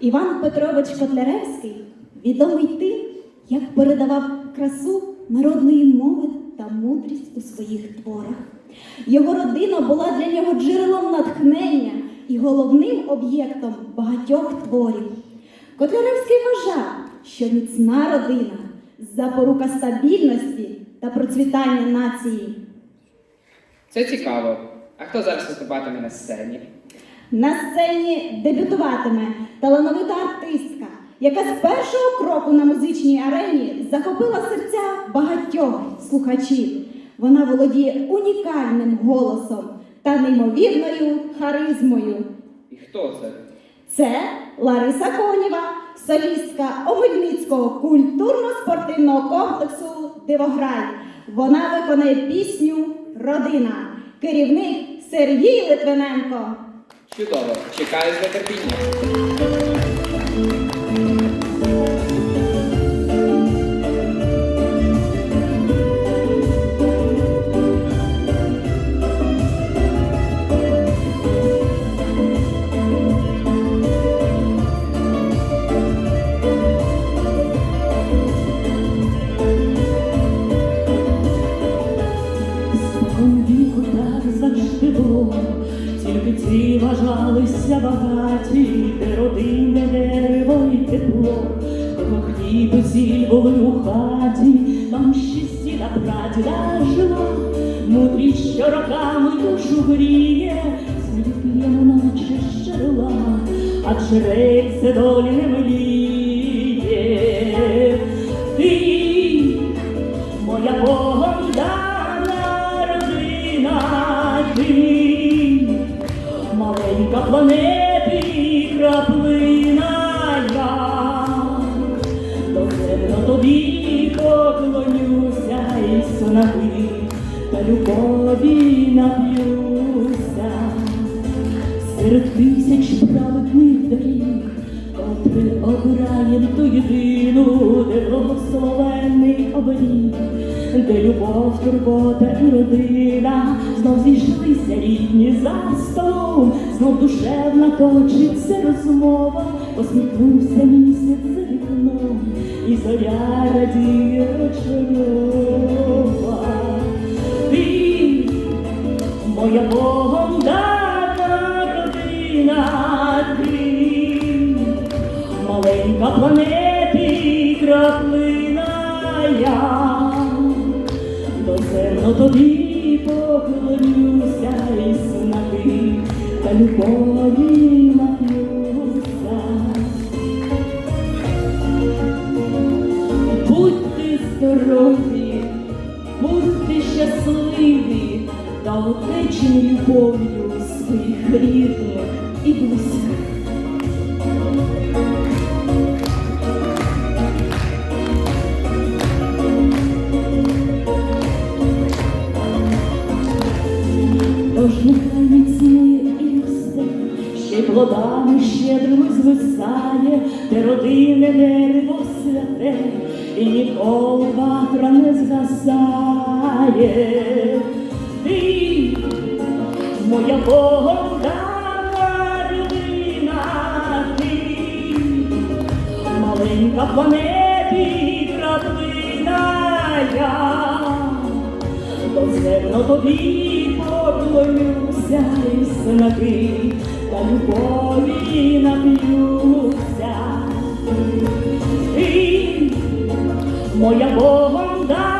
Іван Петрович Котляревський відомий тим, як передавав красу народної мови та мудрість у своїх творах. Його родина була для нього джерелом натхнення і головним об'єктом багатьох творів. Котляревський вважав, що міцна родина запорука стабільності та процвітання нації. Це цікаво. А хто зараз виступатиме на сцені? На сцені дебютуватиме талановита артистка, яка з першого кроку на музичній арені захопила серця багатьох слухачів. Вона володіє унікальним голосом та неймовірною харизмою. І хто це? Це Лариса Конєва, солістка Омельницького культурно-спортивного комплексу Дивограй. Вона виконає пісню Родина. Керівник Сергій Литвиненко. Чудово. Чекаю з нетерпінням. Та прадіда жила, мудрість, що роками душу гріє, слід п'ємо наче щерла, а черець долі не миліє. Любові нап'юся. Серед тисяч праведних доріг, Котре обираєм ту єдину, де благословенний оберіг, де любов, турбота і родина, знов зійшлися рідні за столом, знов душевна точиться розмова, посміхнувся місяць за вікном, і зоря радіє вечорова. Моя Богом дана родина, ти маленька планети, краплина я, доземно тобі поклонюся і снаги, та любові нап'юся. Будьте здорові, 经历过 маленька планети, краплина я. Доземно тобі поклонюся і снаги, та любові нап'юся. Ти, моя Богом дана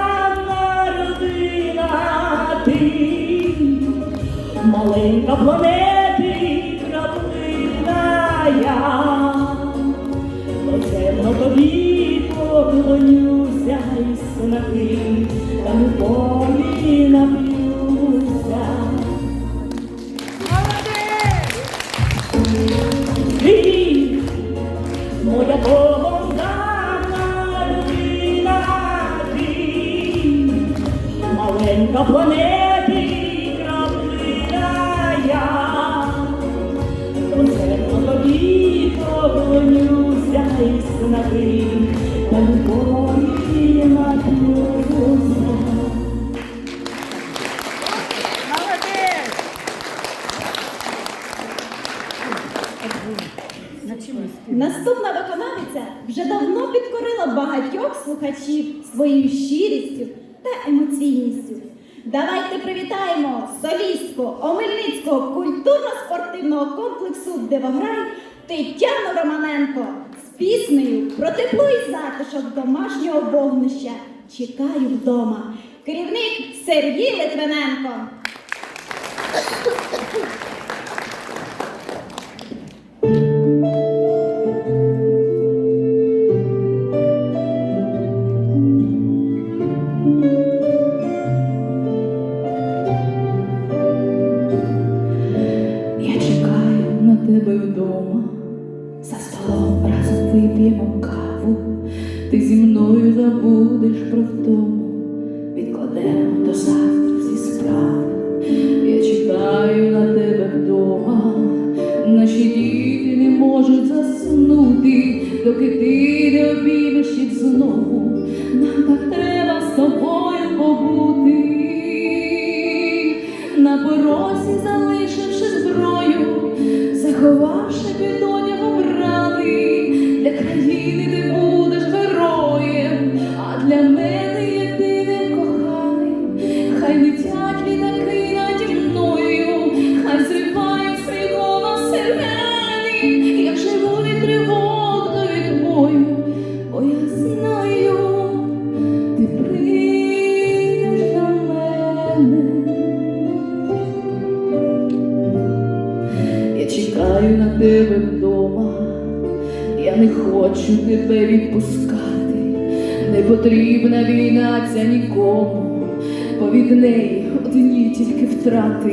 маленька планети, краплина я. Доземно тобі поклонюся і снаги, та любові нап'юся. Ти, моя Богом дана людина, ти, маленька планети, Наступна виконавиця вже давно підкорила багатьох слухачів своєю щирістю та емоційністю. Давайте привітаємо солістку Омельницького культурно-спортивного комплексу Дивограй Тетяну Романенко піснею про тепло і затишок домашнього вогнища. Чекаю вдома. Керівник Сергій Литвиненко. Вип'ємо каву, ти зі мною забудеш про втому, відкладемо до завтра всі справи. Я чекаю на тебе вдома, наші діти не можуть заснути, доки ти не обіймеш їх знову. Нам так треба з тобою побути. На порозі залишивши хочу тебе відпускати, не потрібна війна ця нікому, бо від неї одні тільки втрати.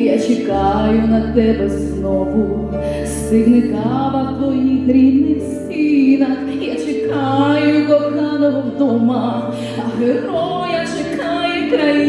Я чекаю на тебе знову, стигне в твоїх рідних стінах. Я чекаю коханого вдома, а героя чекає країна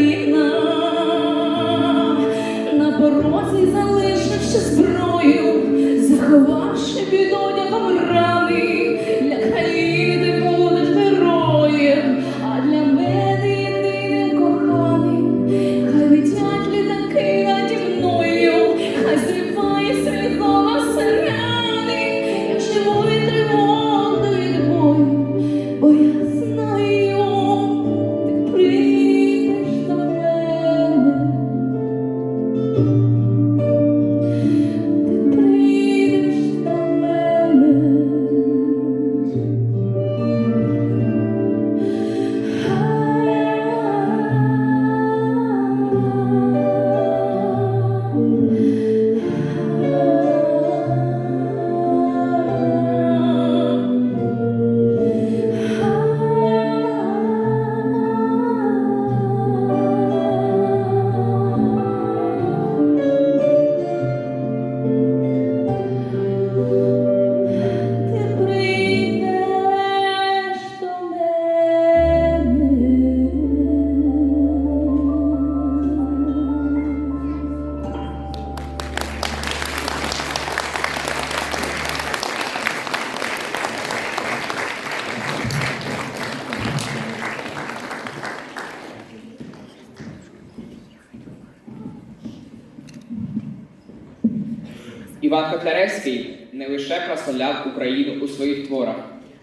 Іван Котляревський не лише прославляв Україну у своїх творах,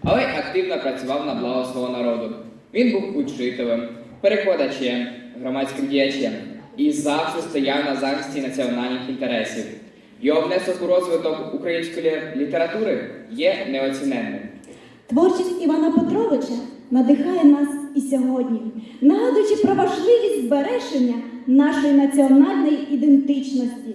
але й активно працював на благо свого народу. Він був учителем, перекладачем, громадським діячем і завжди стояв на захисті національних інтересів. Його внесок у розвиток української літератури є неоціненним. Творчість Івана Петровича надихає нас і сьогодні, нагадуючи про важливість збереження нашої національної ідентичності.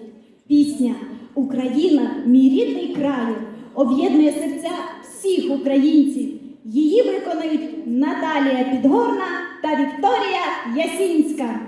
Пісня Україна, мій рідний краю об'єднує серця всіх українців. Її виконують Наталія Підгорна та Вікторія Ясінська.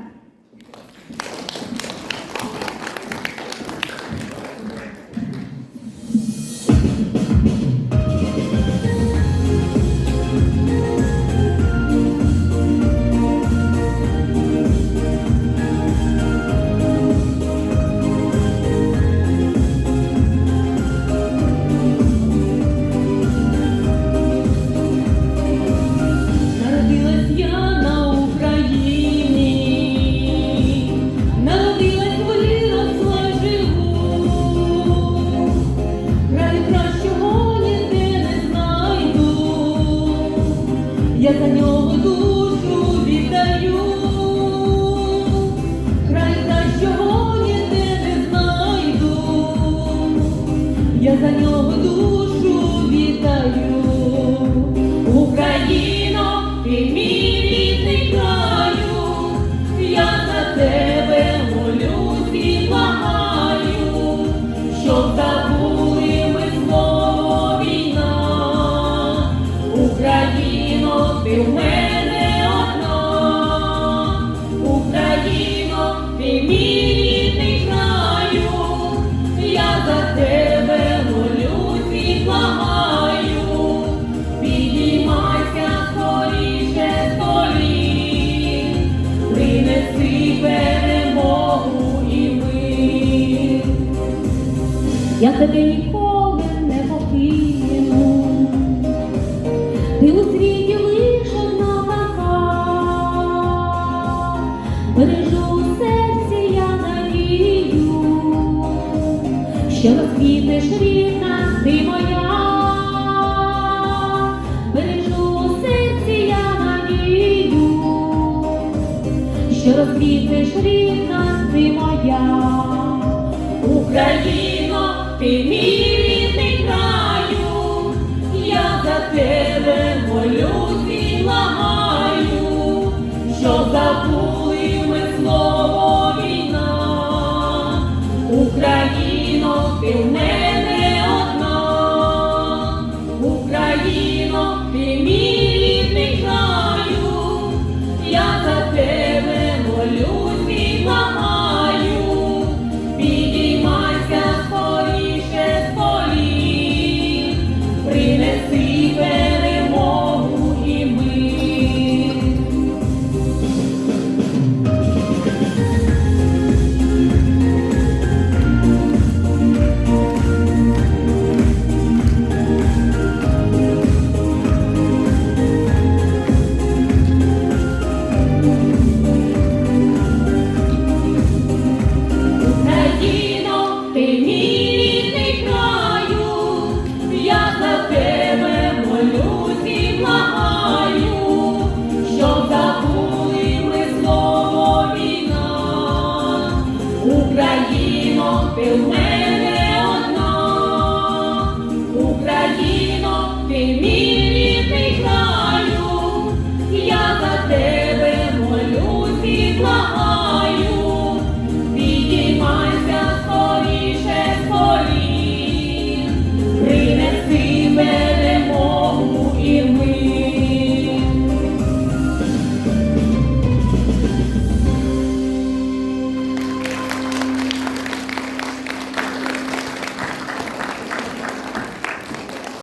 Що розквітнеш рідна ти моя, бережу серці я надію, що розквітнеш рідна ти моя, Україно, ти мій рідний краю, я за тебе молюсь і лагаю, що забули